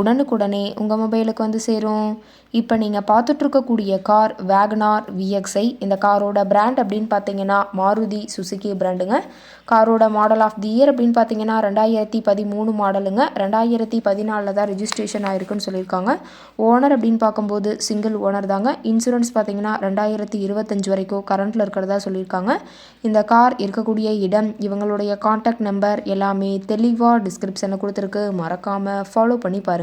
உடனுக்குடனே உங்கள் மொபைலுக்கு வந்து சேரும். இப்போ நீங்கள் பார்த்துட்ருக்கக்கூடிய கார் வேகனார் விஎக்ஸ்ஐ இந்த காரோட பிராண்ட் அப்படின்னு பார்த்தீங்கன்னா மாருதி சுசுகி பிராண்டுங்க காரோட மாடல் ஆஃப் தி இயர் அப்படின்னு பார்த்தீங்கன்னா ரெண்டாயிரத்தி பதிமூணு மாடலுங்க ரெண்டாயிரத்தி பதினாலில் தான் ரிஜிஸ்ட்ரேஷன் ஆயிருக்குன்னு சொல்லியிருக்காங்க. ஓனர் அப்படின்னு பார்க்கும்போது சிங்கிள் ஓனர் தாங்க. இன்சூரன்ஸ் பார்த்தீங்கன்னா ரெண்டாயிரத்தி இருபத்தஞ்சு வரைக்கும் கரண்ட்டில் இருக்கிறதா சொல்லியிருக்காங்க. இந்த கார் இருக்கக்கூடிய இடம் இவங்களுடைய காண்டாக்ட் நம்பர் எல்லாமே தெளிவாக டிஸ்கிரிப்ஷனில் கொடுத்துருக்கு. மறக்காமல் ஃபாலோ பண்ணி பாருங்கள்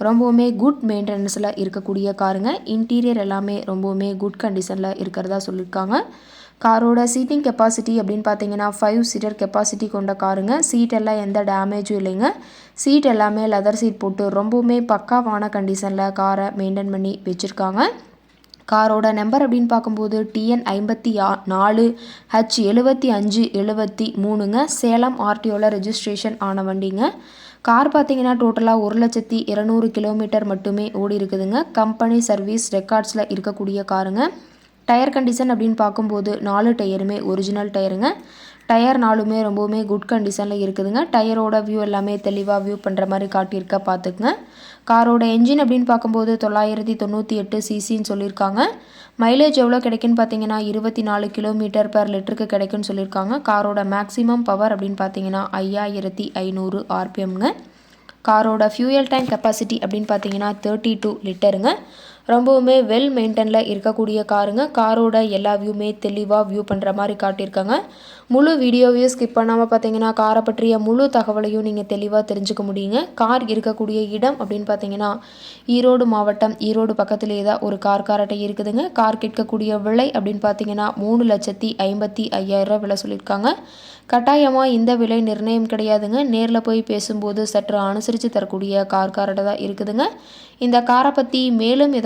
ரொம்பவுமே குட் மெயின்டெனன்ஸில் இருக்கக்கூடிய காருங்க. இன்டீரியர் எல்லாமே ரொம்பவுமே குட் கண்டிஷனில் இருக்கிறதா சொல்லியிருக்காங்க காரோட சீட்டிங் கெப்பாசிட்டி அப்படின்னு பார்த்தீங்கன்னா ஃபைவ் சீட்டர் கெப்பாசிட்டி கொண்ட காருங்க. சீட் எல்லாம் எந்த டேமேஜும் இல்லைங்க. சீட் எல்லாமே லெதர் சீட் போட்டு ரொம்பவுமே பக்காவான கண்டிஷனில் காரை மெயின்டைன் பண்ணி வச்சுருக்காங்க. காரோட நம்பர் அப்படின்னு பார்க்கும்போது டிஎன் ஐம்பத்தி நாலு ஹச் எழுபத்தி அஞ்சு எழுபத்தி மூணுங்க. சேலம் ஆர்டிஓவில் ரெஜிஸ்ட்ரேஷன் ஆன வண்டிங்க. கார் பார்த்தீங்கன்னா டோட்டலாக ஒரு லட்சத்தி இரநூறு கிலோமீட்டர் மட்டுமே ஓடி இருக்குதுங்க. கம்பெனி சர்வீஸ் ரெக்கார்ட்ஸில் இருக்கக்கூடிய காருங்க. டயர் கண்டிஷன் அப்படின்னு பார்க்கும்போது நாலு டயருமே ஒரிஜினல் டயருங்க டயர் நாலுமே ரொம்பவுமே குட் கண்டிஷனில் இருக்குதுங்க. டயரோட வியூ எல்லாமே தெளிவாக வியூ பண்ணுற மாதிரி காட்டியிருக்க பார்த்துக்குங்க காரோட என்ஜின் அப்படின்னு பார்க்கும்போது தொள்ளாயிரத்தி தொண்ணூற்றி எட்டு சிசின்னு சொல்லியிருக்காங்க. மைலேஜ் எவ்வளோ கிடைக்குன்னு பார்த்தீங்கன்னா இருபத்தி நாலு கிலோமீட்டர் பர் லிட்டருக்கு கிடைக்குன்னு சொல்லியிருக்காங்க. காரோட மேக்ஸிமம் பவர் அப்படின்னு பார்த்தீங்கன்னா ஐயாயிரத்தி ஐநூறு ஆர்பிஎம்ங்க காரோட ஃபியூயல் டேங்க் கெப்பாசிட்டி அப்படின்னு பார்த்தீங்கன்னா தேர்ட்டி டூ லிட்டருங்க ரொம்பவுமே வெல் மெயின்டெனில் இருக்கக்கூடிய காருங்க. காரோட எல்லா வியூமே தெளிவாக வியூ பண்ணுற மாதிரி காட்டியிருக்காங்க. முழு வீடியோவையும் ஸ்கிப் பண்ணாமல் பார்த்தீங்கன்னா காரை பற்றிய முழு தகவலையும் நீங்கள் தெளிவாக தெரிஞ்சுக்க முடியுங்க. கார் இருக்கக்கூடிய இடம் அப்படின்னு பார்த்தீங்கன்னா ஈரோடு மாவட்டம் ஈரோடு பக்கத்துலேயே தான் ஒரு கார் காரட்டை இருக்குதுங்க. கார் கேட்கக்கூடிய விலை அப்படின்னு பார்த்தீங்கன்னா மூணு லட்சத்தி ஐம்பத்தி ஐயாயிரம் விலை சொல்லியிருக்காங்க. கட்டாயமாக இந்த விலை நிர்ணயம் கிடையாதுங்க. நேரில் போய் பேசும்போது சற்று அனுசரித்து தரக்கூடிய கார் காரட்டை தான் இருக்குதுங்க. இந்த காரை பற்றி மேலும்